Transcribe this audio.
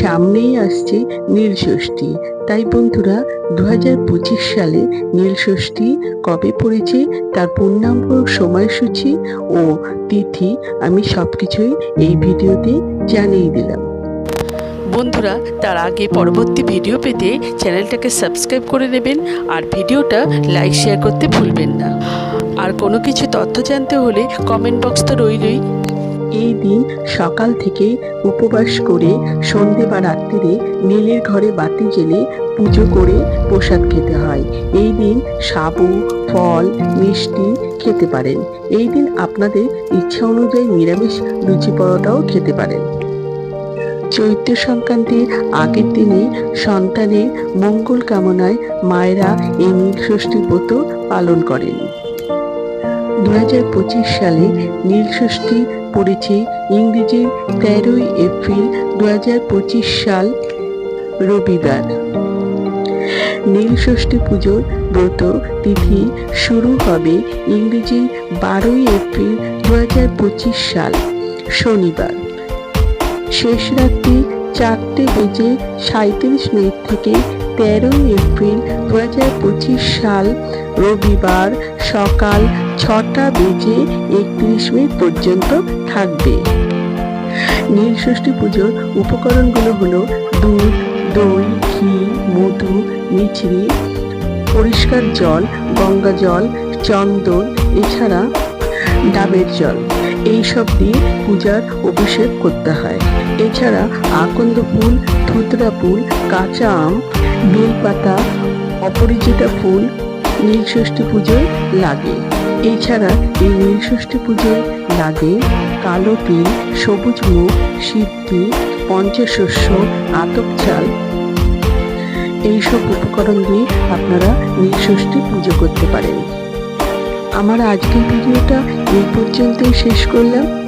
সামনেই আসছে নীল ষষ্ঠী। তাই বন্ধুরা দু সালে নীল ষষ্ঠী কবে পড়েছে, তার পূর্ণাঙ্গ সময়সূচি ও তিথি আমি সবকিছুই এই ভিডিওতে জানিয়ে দিলাম। বন্ধুরা, তার আগে পরবর্তী ভিডিও পেতে চ্যানেলটাকে সাবস্ক্রাইব করে নেবেন আর ভিডিওটা লাইক, শেয়ার করতে ভুলবেন না। আর কোনো কিছু তথ্য জানতে হলে কমেন্ট বক্স তো রইলই। এই দিন সকাল থেকে উপবাস করে সন্ধে বা রাত্রিরে নীলের ঘরে বাতি জেলে পুজো করে প্রসাদ খেতে হয়। এই দিন সাবু, ফল, মিষ্টি খেতে পারেন। এই দিন আপনাদের ইচ্ছা অনুযায়ী নিরামিষ লুচি পরোটাও খেতে পারেন। চৈত্র সংক্রান্তির আগের দিনে সন্তানের মঙ্গল কামনায় মায়েরা এই নীল ষষ্ঠী ব্রত পালন করেন। দু হাজার পঁচিশ সালে নীল ষষ্ঠী পড়েছে ইংরেজির তেরোই এপ্রিল দু সাল রবিবার। নীল ষষ্ঠী পুজোর ব্রত তিথি শুরু হবে ইংরেজি বারোই এপ্রিল দু সাল, শনিবার। শেষ রাত্রি চারটে বেজে সাঁত্রিশ মিনিট থেকে তেরোই এপ্রিল দু হাজার পঁচিশ সাল রবিবার সকাল ছটা বেজে একত্রিশ মিনিট পর্যন্ত থাকবে। নীলষষ্ঠী পুজোর উপকরণগুলো হলো দুধ, দই, ঘি, মধু, মিছরি, পরিষ্কার জল, গঙ্গা জল, চন্দন, এছাড়া ডাবের জল। এইসব দিয়ে পূজার অভিষেক করতে হয়। এছাড়া আকন্দ ফুল, ধুতরা ফুল, কাঁচা আম, বেলপাতা, অপরিচিতা ফুল নীলষষ্ঠী পুজোয় লাগে। এছাড়া এই নীলষষ্ঠী পুজোর লাগে কালো তিল, সবুজ মুখ সিদ্ধি, পঞ্চশস্য, আতপ চাল। এইসব উপকরণ দিয়ে আপনারা নীলষষ্ঠী পুজো করতে পারেন। আমার আজকের ভিডিওটা এই পর্যন্তই শেষ করলাম।